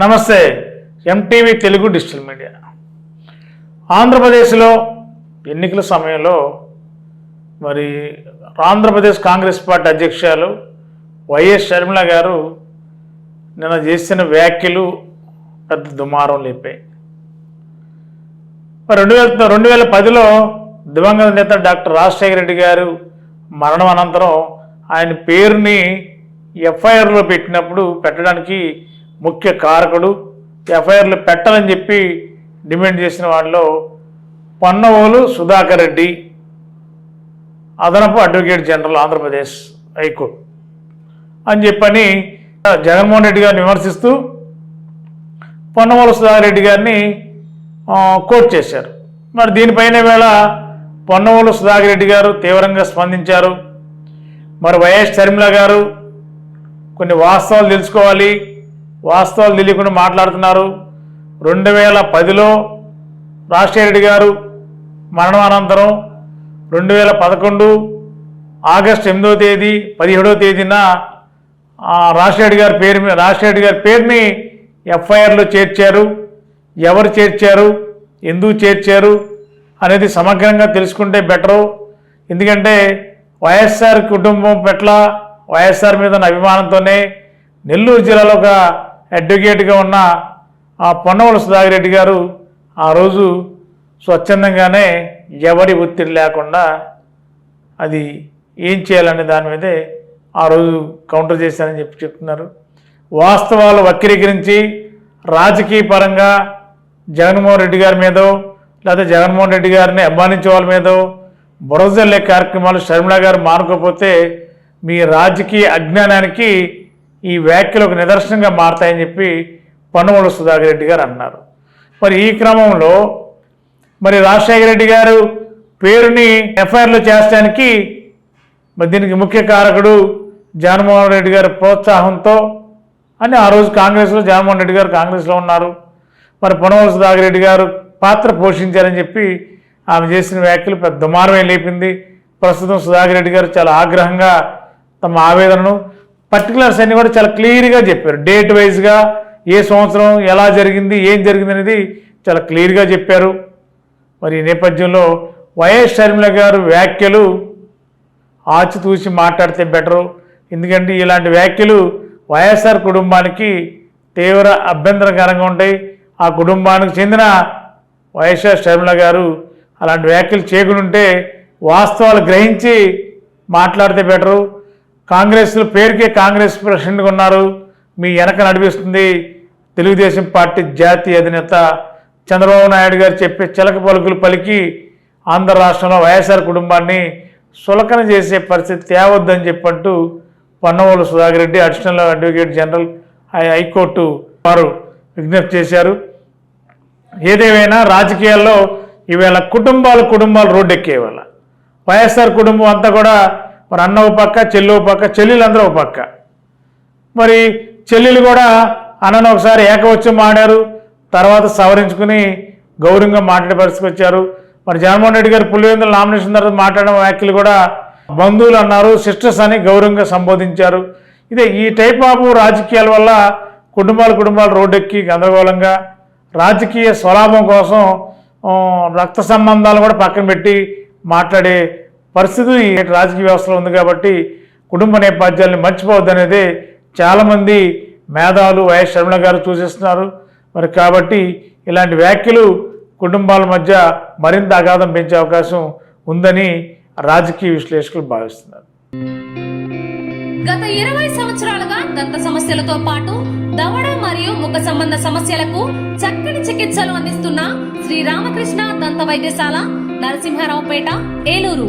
నమస్తే MTV Telugu digital media. ఆంధ్రప్రదేశ్లో ఎన్నికల సమయంలో మరి ఆంధ్రప్రదేశ్ కాంగ్రెస్ పార్టీ అధ్యక్షులు వైఎస్ షర్మిల గారు నిన్న చేసిన వ్యాఖ్యలు పెద్ద దుమారం లేపాయి. మరి రెండు వేల రెండు వేల పదిలో దివంగత నేత డాక్టర్ రాజశేఖర రెడ్డి గారు మరణం అనంతరం ఆయన పేరుని ఎఫ్ఐఆర్లో పెట్టినప్పుడు పెట్టడానికి ముఖ్య కారకుడు ఎఫ్ఐఆర్లు పెట్టాలని చెప్పి డిమాండ్ చేసిన వాళ్ళలో పన్నవోలు సుధాకర్ రెడ్డి అదనపు అడ్వకేట్ జనరల్ ఆంధ్రప్రదేశ్ హైకోర్టు. అని చెప్పని జగన్మోహన్ రెడ్డి గారిని విమర్శిస్తూ పొన్నమూల సుధాకర్ రెడ్డి గారిని ఆ, కోట్ చేశారు. మరి దీనిపైన వేళ పొన్నమూల సుధాకర్ రెడ్డి గారు తీవ్రంగా స్పందించారు. మరి వైఎస్ షర్మిల గారు కొన్ని వాస్తవాలు తెలుసుకోవాలి. వాస్తవాలు తెలియకుండా మాట్లాడుతున్నారు. రెండు వేల పదిలో రాజశేఖరెడ్డి గారు మరణానంతరం రెండు వేల పదకొండు ఆగస్టు ఎనిమిదో తేదీ పదిహేడో తేదీన రాజశేఖరెడ్డి గారి పేరు మీద రాజశేఖరెడ్డి గారి పేరుని ఎఫ్ఐఆర్లో చేర్చారు. ఎవరు చేర్చారు? ఎందుకు చేర్చారు? అనేది సమగ్రంగా తెలుసుకుంటే బెటరు. ఎందుకంటే వైఎస్ఆర్ కుటుంబం పట్ల వైఎస్ఆర్ మీద ఉన్న అభిమానంతోనే నెల్లూరు జిల్లాలో ఒక అడ్వకేట్గా ఉన్న ఆ పొన్నవల సుధాకర్ రెడ్డి గారు ఆ రోజు స్వచ్ఛందంగానే ఎవరి ఒత్తిడి లేకుండా అది ఏం చేయాలనే దాని మీదే ఆ రోజు కౌంటర్ చేశారని చెప్పి చెప్తున్నారు. వాస్తవాలు వక్రీకరించి రాజకీయ పరంగా జగన్మోహన్ రెడ్డి గారి మీదో లేదా జగన్మోహన్ రెడ్డి గారిని అభిమానించే వాళ్ళ మీదో బురదల్లే కార్యక్రమాలు షర్మిళ గారు మానుకోకపోతే మీ రాజకీయ అజ్ఞానానికి ఈ వ్యాఖ్యలు ఒక నిదర్శనంగా మారతాయని చెప్పి పన్నుమూల సుధాకర్ రెడ్డి గారు అన్నారు. మరి ఈ క్రమంలో మరి రాజశేఖర రెడ్డి గారు పేరుని ఎఫ్ఐఆర్లో చేర్చడానికి మరి దీనికి ముఖ్య కారకుడు జగన్మోహన్ రెడ్డి గారి ప్రోత్సాహంతో అని ఆ రోజు కాంగ్రెస్లో జగన్మోహన్ రెడ్డి గారు కాంగ్రెస్లో ఉన్నారు. మరి పొనవల సుధాకర్ రెడ్డి గారు పాత్ర పోషించారని చెప్పి ఆమె చేసిన వ్యాఖ్యలు పెద్ద దుమారమే లేపింది. ప్రస్తుతం సుధాకర్ రెడ్డి గారు చాలా ఆగ్రహంగా తమ ఆవేదనను పర్టికులర్స్ అన్ని కూడా చాలా క్లియర్గా చెప్పారు. డేట్ వైజ్గా ఏ సంవత్సరం ఎలా జరిగింది ఏం జరిగింది అనేది చాలా క్లియర్గా చెప్పారు. మరి ఈ నేపథ్యంలో వైఎస్ షర్మిల గారు వ్యాఖ్యలు ఆచితూచి మాట్లాడితే బెటరు ఎందుకంటే ఇలాంటి వ్యాఖ్యలు వైఎస్ఆర్ కుటుంబానికి తీవ్ర అభ్యంతరకరంగా ఉంటాయి. ఆ కుటుంబానికి చెందిన వైఎస్ఆర్ షర్మిల గారు అలాంటి వ్యాఖ్యలు చేయకుంటే వాస్తవాలు గ్రహించి మాట్లాడితే బెటరు కాంగ్రెస్లో పేరుకే కాంగ్రెస్ ప్రెసిడెంట్గా ఉన్నారు. మీ వెనక నడిపిస్తుంది తెలుగుదేశం పార్టీ జాతీయ అధినేత చంద్రబాబు నాయుడు గారు చెప్పే చిలక పలుకులు పలికి ఆంధ్ర రాష్ట్రంలో వైఎస్ఆర్ కుటుంబాన్ని సులకన చేసే పరిస్థితి తేవద్దని చెప్పంటూ Ponnavolu Sudhakar Reddy additional advocate general high court వారు విజ్ఞప్తి చేశారు. ఏదేమైనా రాజకీయాల్లో ఈవేళ కుటుంబాలు కుటుంబాలు రోడ్డెక్కేవాళ్ళ. వైఎస్ఆర్ కుటుంబం అంతా కూడా మరి అన్న ఒక పక్క చెల్లి ఒక పక్క చెల్లెలందరూ ఒక పక్క. మరి చెల్లెలు కూడా అన్నను ఒకసారి ఏకవచ్చం మాడారు తర్వాత సవరించుకుని గౌరవంగా మాట్లాడే పరిస్థితికి వచ్చారు. మరి జగన్మోహన్ రెడ్డి గారు పులివెందుల నామినేషన్ తర్వాత మాట్లాడిన వ్యాఖ్యలు కూడా బంధువులు అన్నారు సిస్టర్స్ అని గౌరవంగా సంబోధించారు. ఇదే ఈ టైప్ ఆఫ్ రాజకీయాల వల్ల కుటుంబాలు కుటుంబాలు రోడ్డెక్కి గందరగోళంగా రాజకీయ స్వలాభం కోసం రక్త సంబంధాలు కూడా పక్కన పెట్టి మాట్లాడే పరిస్థితి ఈ రాజకీయ వ్యవస్థలో ఉంది కాబట్టి కుటుంబ నేపథ్యాలను మర్చిపోవద్దు అనేది చాలామంది మేధావులు వైఎస్ షర్మిల గారు సూచిస్తున్నారు మరి కాబట్టి ఇలాంటి వ్యాఖ్యలు కుటుంబాల మధ్య మరింత అగాధం పెంచే అవకాశం ఉందని రాజకీయ విశ్లేషకులు భావిస్తున్నారు. గత ఇరవై సంవత్సరాలుగా దంత సమస్యలతో పాటు దవడ మరియు ముఖ సంబంధ సమస్యలకు చక్కని చికిత్సలు అందిస్తున్న శ్రీ రామకృష్ణ దంత వైద్యశాల నరసింహారావుపేట ఏలూరు.